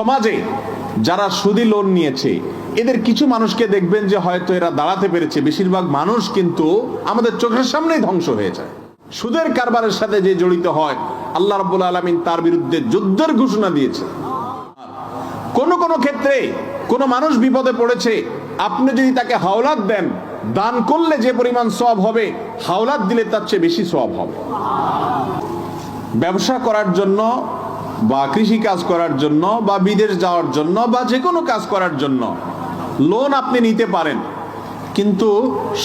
সমাজে যারা সুদি লোন নিয়েছে, এদের কিছু মানুষকে দেখবেন যে হয়তো এরা দাঁড়াতে পেরেছে। বেশিরভাগ মানুষ কিন্তু আমাদের চোখের সামনেই ধ্বংস হয়ে যায়। সুদের কারবারের সাথে যে জড়িত হয়, আল্লাহ রাব্বুল আলামিন তার বিরুদ্ধে যুদ্ধের ঘোষণা দিয়েছে। কোন কোন ক্ষেত্রে কোন মানুষ বিপদে পড়েছে, আপনি যদি তাকে হাওলাত দেন, দান করলে যে পরিমাণ সব হবে, হাওলাত দিলে তার চেয়ে বেশি সব হবে। ব্যবসা করার জন্য বা কৃষি কাজ করার জন্য, বা বিদেশ যাওয়ার জন্য, বা যে কোনো কাজ করার জন্য লোন আপনি নিতে পারেন। কিন্তু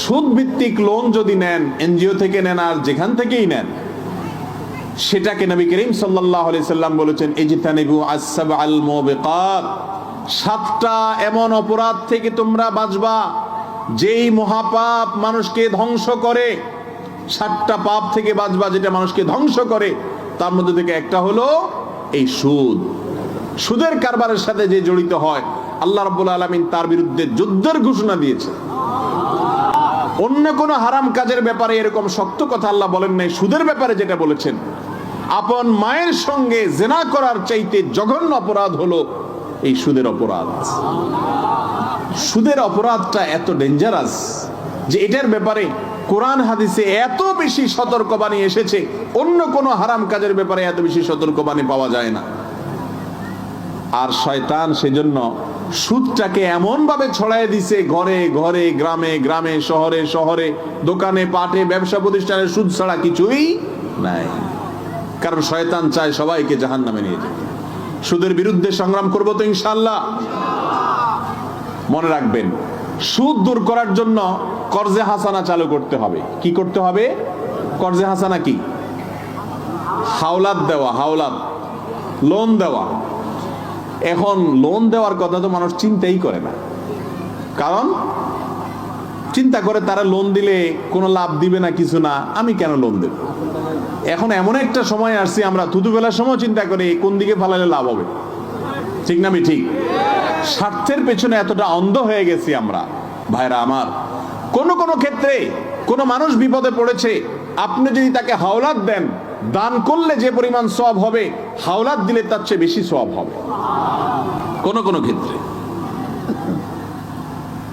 সুদ ভিত্তিক লোন যদি নেন, এনজিও থেকে নেন আর যেখান থেকেই নেন, সেটাকে নবী করিম আলাইহি সাল্লাম বলেছেন, ইজতানিবু আসসাব আল সাতটা এমন অপরাধ থেকে তোমরা বাঁচবা, যেই মহাপাপ মানুষকে ধ্বংস করে। সাতটা পাপ থেকে বাঁচবা যেটা মানুষকে ধ্বংস করে, তার মধ্যে থেকে একটা হলো এই সুদ। সুদের কারবারের সাথে যে জড়িত হয়, আল্লাহ রাব্বুল আলামিন তার বিরুদ্ধে যুদ্ধের ঘোষণা দিয়েছে। অন্য কোন হারাম কাজের ব্যাপারে এরকম শক্ত কথা আল্লাহ বলেন নাই। সুদের ব্যাপারে যেটা বলেছেন, আপন মায়ের সঙ্গে জেনা করার চাইতে জঘন্য অপরাধ হলো এই সুদের অপরাধ। সুদের অপরাধটা এত ডেঞ্জারাস যে এটার ব্যাপারে কোরআন হাদিসে এত বেশি সতর্কবাণী এসেছে, অন্য কোনো হারাম কাজের ব্যাপারে এত বেশি সতর্কবাণী পাওয়া যায় না। আর শয়তান সেজন্য সুদটাকে এমন ভাবে ছড়াই দিছে, ঘরে ঘরে, গ্রামে গ্রামে, শহরে শহরে, দোকানে, পাটে, ব্যবসা প্রতিষ্ঠানে সুদ ছাড়া কিছুই নাই। কারণ শয়তান চায় সবাইকে জাহান নামে নিয়ে যেতে সুদের বিরুদ্ধে সংগ্রাম করব তো ইনশাল্লাহ মনে রাখবেন, সুদ দূর করার জন্য কর্জে হাসানা চালু করতে হবে। কি করতে হবে? কর্জে হাসানা কি? হাওলাত দেওয়া, হাওলাত। লোন দেওয়া। এখন লোন দেওয়ার কথা তো মানুষ চিন্তাই করে না। কারণ চিন্তা করে তারা লোন দিলে কোনো লাভ দিবে না, কিছু না, আমি কেন লোন দেব? এখন এমন একটা সময় আসছি, আমরা থুতু বেলার সময় চিন্তা করি, কোন দিকে ফালালে লাভ হবে। ঠিক না, আমি ঠিক? স্বার্থের পেছনে এতটা অন্ধ হয়ে গেছি আমরা। ভাইরা আমার কোন কোন ক্ষেত্রে কোন মানুষ বিপদে পড়েছে, আপনি যদি তাকে হাওলাত দেন, দান করলে যে পরিমাণ সব হবে, হাওলাত দিলে তার চেয়ে বেশি সব হবে। কোন কোন ক্ষেত্রে।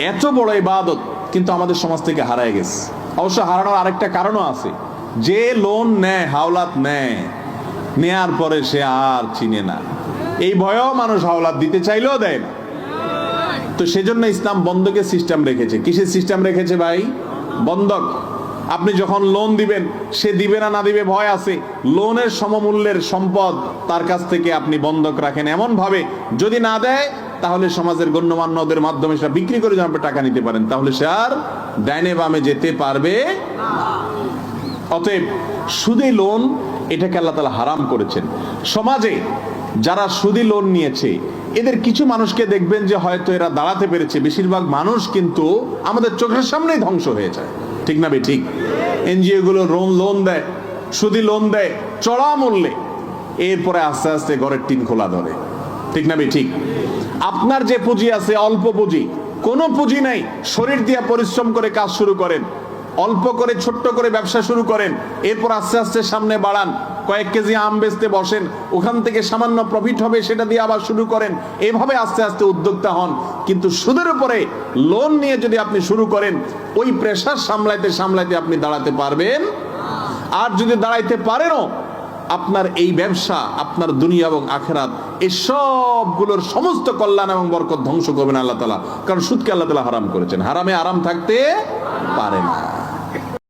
এত বড় ইবাদত কিন্তু আমাদের সমাজ থেকে হারায় গেছে। অবশ্য হারানোর আরেকটা কারণও আছে। যে লোন নেয়, হাওলাত নেয়, নেয়ার পরে সে আর চিনে না। এই ভয়েও মানুষ হাওলাত দিতে চাইলেও দেয় না। তো সেজন্য ইসলাম বন্ধকের সিস্টেম রেখেছে। কিসের সিস্টেম রেখেছে ভাই? বন্ধক। আপনি যখন লোন দিবেন, সে দিবে না না দিবে ভয় আছে। লোনের সমমূল্যের সম্পদ তার কাছ থেকে আপনি বন্ধক রাখেন এমন ভাবে যদি না দেয়, তাহলে সমাজের গণ্যমান্যদের মাধ্যমে সেটা বিক্রি করে আপনি টাকা নিতে পারেন। তাহলে সে আর ডাইনে বামে যেতে পারবে অতএব সুদে লোন এটাকে আল্লাহ তালা হারাম করেছেন। সমাজে যারা সুদি লোন নিয়েছে এদের কিছু মানুষকে দেখবেন যে হয়তো এরা দাঁড়াতে পেরেছে। বেশিরভাগ মানুষ কিন্তু আমাদের চোখের সামনেই ধ্বংস হয়ে যায়। ঠিক না ঠিক? এনজিও গুলো লোন লোন দেয়, সুদি লোন দেয়, চড়া মূল্যে। এরপরে আস্তে আস্তে ঘরের টিন খোলা ধরে। ঠিক না ঠিক? আপনার যে পুঁজি আছে, অল্প পুঁজি, কোনো পুঁজি নাই। শরীর দিয়ে পরিশ্রম করে কাজ শুরু করেন। অল্প করে ছোট্ট করে ব্যবসা শুরু করেন, এরপর আস্তে আস্তে সামনে বাড়ান, কয়েক কেজি আম বেচতে বসেন, ওখান থেকে সামান্য প্রফিট হবে সেটা দিয়ে আবার শুরু করেন, এভাবে আস্তে আস্তে উদ্যোক্তা হন। কিন্তু সুদের উপরে লোন নিয়ে যদি আপনি শুরু করেন, ওই প্রেশার সামলাইতে সামলাইতে আপনি দাঁড়াতে পারবেন। আর যদি দাঁড়াইতে পারেনও, আপনার এই ব্যবসা, আপনার দুনিয়া এবং আখেরাত এই সবগুলোর সমস্ত কল্যাণ এবং বরকত ধ্বংস করবেন আল্লাহ তালা কারণ সুদকে আল্লাহ তালা হারাম করেছেন। হারামে আরাম থাকতে পারে না।